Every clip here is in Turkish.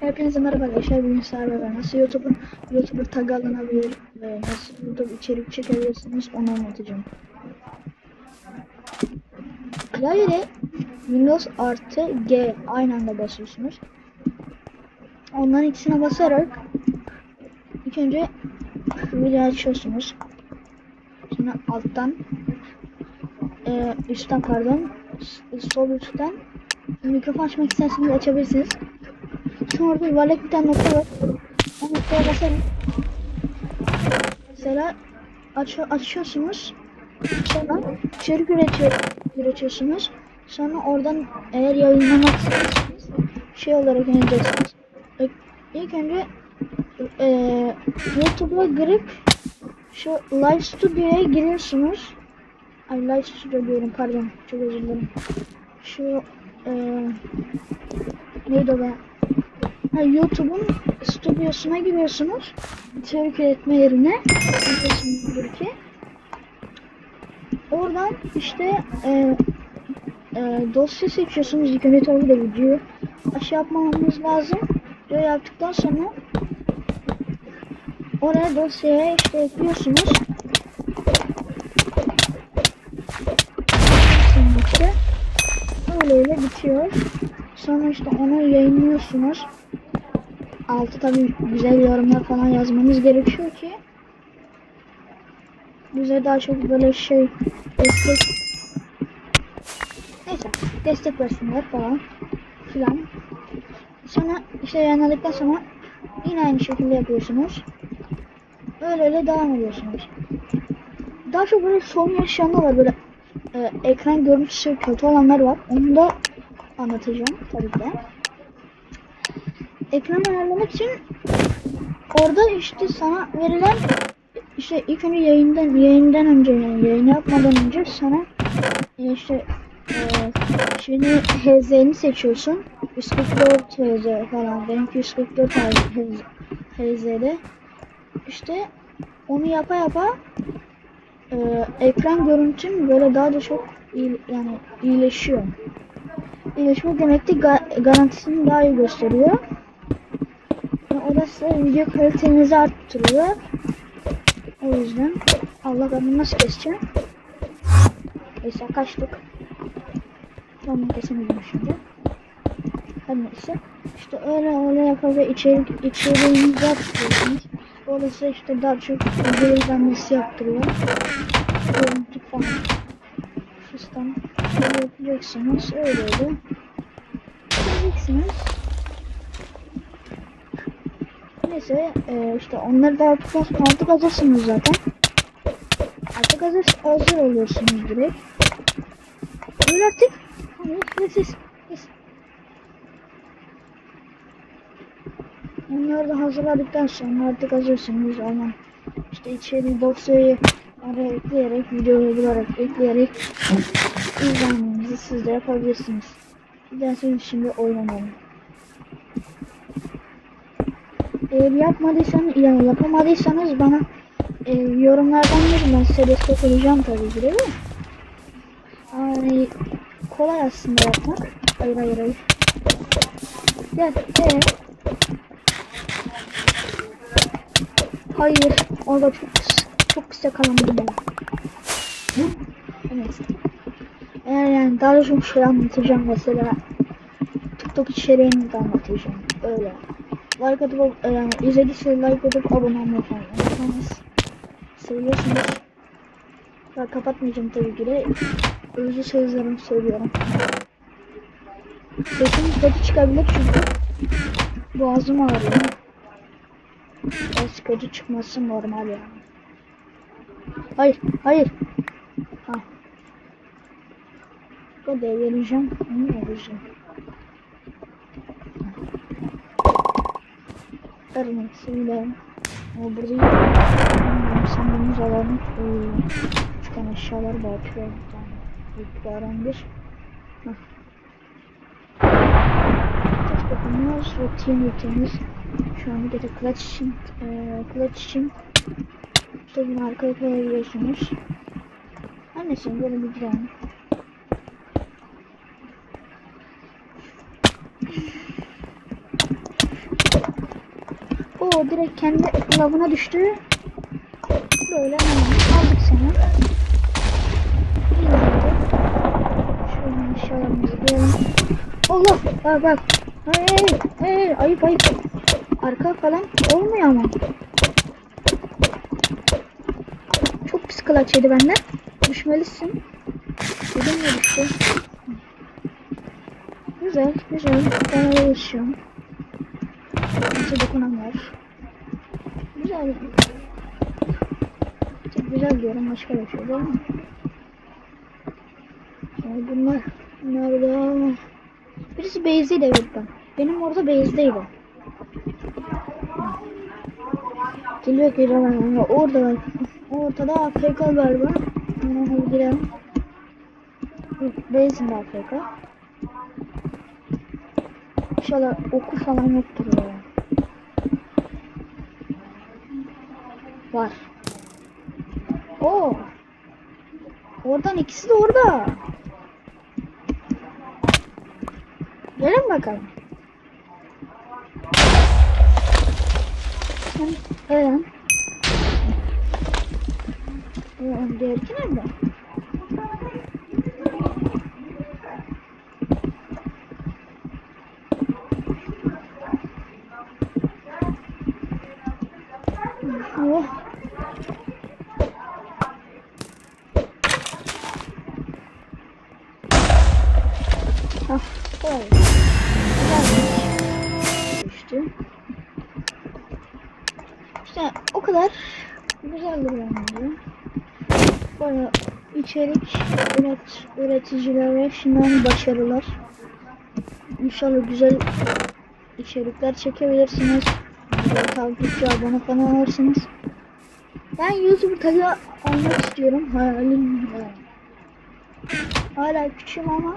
Hepinize merhaba arkadaşlar. Bugün sizlerle ben nasıl YouTube'un YouTuber tag alınabilir ve nasıl YouTube içerik çekebilirsiniz onu anlatacağım. Klavyede Windows artı G aynı anda basıyorsunuz. Onların ikisine basarak ilk önce şu videoyu açıyorsunuz. Sonra alttan e, üstten pardon sol üstten mikrofon açmak isterseniz açabilirsiniz. Sonra orada yuvarlak bir tane nokta var. O noktaya basarak mesela aç açıyorsunuz. Sonra içerik üretiyor, üretiyorsunuz. Sonra oradan eğer yayınlamak istiyorsanız şey olarak ineceksiniz. İlk önce e, YouTube'a girip şu Live Studio'ya giriyorsunuz. Ay Live Studio diyorum pardon çok özür dilerim. Şu e, neydi o be? YouTube'un stüdyosuna giriyorsunuz. İçerik üretme yerine. Ki. Oradan işte e, e, dosya seçiyorsunuz. İlk önce tabii de video aşağı yapmamamız lazım. Video yaptıktan sonra oraya dosyaya işte ekliyorsunuz. Şimdi işte bitiyor. Sonra işte onu yayınlıyorsunuz. Altı tabi güzel yorumlar falan yazmanız gerekiyor ki bize daha çok böyle şey destek neyse destek versinler falan filan. Sonra işte yayınladıktan sonra yine aynı şekilde yapıyorsunuz. Öyle öyle devam ediyorsunuz. Daha çok böyle sorun yaşayanlar var böyle e, ekran görüntüsü kötü olanlar var. Onu da anlatacağım tabii ki. Ekran ayarlamak için orada işte sana verilen işte ilk önce yayından yayından önce yani yayın yapmadan önce sana e, işte e, şimdi HZ'ni seçiyorsun 144 HZ falan benimki 144 HZ, HZ'de işte onu yapa yapa e, ekran görüntün böyle daha da çok iyi, yani iyileşiyor. İyileşme demek de ga- garantisini daha iyi gösteriyor. Size video kalitenizi arttırıyor. O yüzden Allah ben nasıl keseceğim? Neyse kaçtık. Onu kesemedim şimdi. Her neyse. İşte öyle öyle yapar ve içerik içeriğinizi arttırıyorsunuz. Orası işte daha çok video izlenmesi yaptırıyor. Görüntü falan. Sistem yapacaksınız. Öyle öyle. Yapacaksınız. Neyse e, işte onları da sonra artık hazırsınız zaten. Artık hazır, hazır oluyorsunuz direkt. Öyle artık. Hani siz siz. Onları da hazırladıktan sonra artık hazırsınız. Ama işte içeri dosyayı oraya ekleyerek, videoyu bularak ekleyerek izlenmenizi siz de yapabilirsiniz. Dilerseniz şimdi oynayalım. Eğer yapmadıysanız, yani yapamadıysanız bana e, yorumlardan verin ben size destek olacağım tabii ki değil mi? Yani kolay aslında yapmak. Hayır hayır hayır. Gel gel. Hayır orada çok çok kısa kalamadım ben. Evet. Eğer yani daha çok şey anlatacağım mesela. TikTok içeriğini de anlatacağım. Öyle. Like atıp e, yani izlediyseniz like atıp abone olmayı unutmayınız. Seviyorsunuz. Ben kapatmayacağım tabii ki de. Özlü sözlerimi söylüyorum. Sesim kötü çıkabilir çünkü boğazım ağrıyor. Ses kötü çıkması normal yani. Hayır, hayır. Ha. Bu devireceğim. Onu vereceğim. Neyse bile. Ama burada sandığımız alanı çıkan eşyalar bakıyor. Bir tane. İlk bir. Hah. Test yapımız rutin rutinimiz. Şu an bir de clutch için, e, clutch için tabii arkaya koyabiliyorsunuz. Neyse böyle bir girelim. O direkt kendi lavına düştü. Böyle hemen aldık seni. Şöyle aşağılarımızı diyelim. Allah bak bak. Hey hey ayıp ayıp. Arka falan olmuyor ama. Çok pis kılaç yedi benden. Düşmelisin. Dedim ya düştü. Güzel güzel. Ben alışıyorum. Kimse dokunamıyor. Güzel. Çok güzel diyorum başka bir şey değil mi? Yani bunlar nerede? Birisi base'deydi evet ben. Benim orada base'deydi. Geliyor geliyor ama orada var. Ortada AFK galiba. Hemen hadi girelim. Base'inde AFK. İnşallah oku falan yoktur ya. Var. Oo. Oradan ikisi de orada. Gelin bakalım. Sen. Eren diğerki nerede? Oh. Ah. Güzel. Düştü. İşte o kadar güzeldir bence. Baya içerik üret, üreticilere şimdiden başarılar. İnşallah güzel içerikler çekebilirsiniz. Güzel takipçi abone falan alırsınız. Ben YouTuber tagi almak istiyorum. Hayalim. Hala küçüğüm ama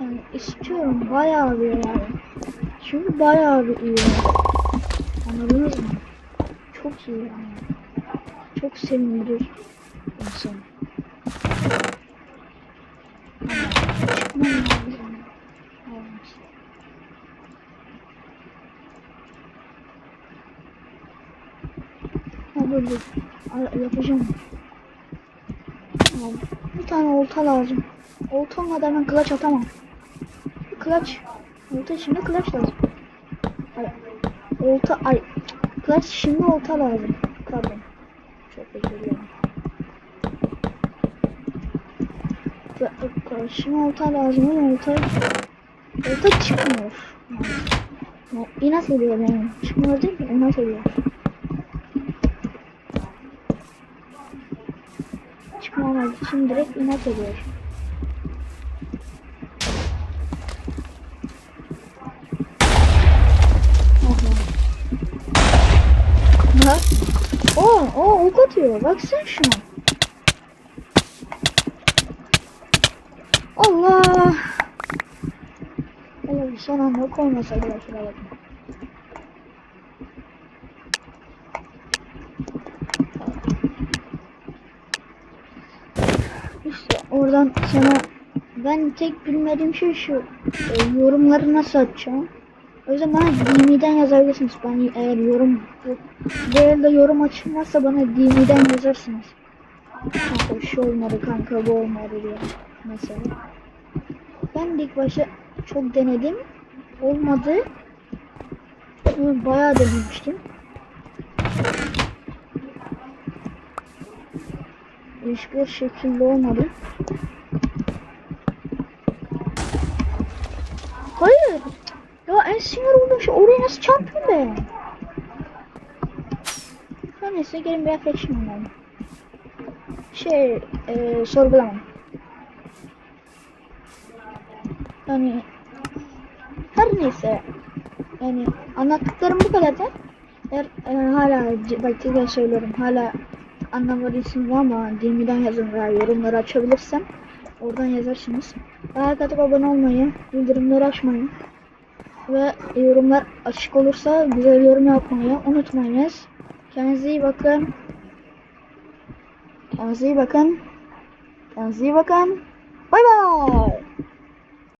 yani istiyorum bayağı bir yani. Çünkü bayağı bir iyi. Anladınız mı? Çok iyi yani. Çok sevindirir insan. Çıkmam lazım. Olmaz. Ha dur dur. Ay- Yapacağım. Tamam. Bir tane olta lazım. Olta olmadan ben kılıç atamam. Kılıç. Olta şimdi kılıç lazım. Ay. Olta ay. Kılıç şimdi olta lazım. Pardon. Çok özür dilerim. Şimdi olta lazım ama olta olta çıkmıyor. Yani, inat ediyor yani. Çıkmıyor değil mi? İnat ediyor. Çıkmamak için direkt inat ediyor. Bak. Oo, o ok atıyor. Baksana şuna. Allah. Hele bir son anda ok olmasaydı da şuraya oradan sana ben tek bilmediğim şey şu e, yorumları nasıl açacağım. O yüzden bana DM'den yazabilirsiniz. Ben eğer yorum değil de yorum açılmazsa bana DM'den yazarsınız. Kanka şu olmadı kanka bu olmadı diye mesela. Ben ilk başta çok denedim. Olmadı. Bayağı denemiştim. Hiçbir şekilde olmadı. Hayır. Ya en sinir olduğum şey oraya nasıl çarptım be? Her neyse gelin bir reflection oynayalım. Şey, e, sorgulamam. Yani her neyse yani anlattıklarım bu kadar da eğer e, hala c- bak tekrar söylüyorum hala anlamadıysanız ama DM'den yazın veya yorumları açabilirsem oradan yazarsınız. Like atıp abone olmayı, bildirimleri açmayı ve yorumlar açık olursa güzel yorum yapmayı unutmayınız. Kendinize iyi bakın. Kendinize iyi bakın. Kendinize iyi bakın. Bay bay.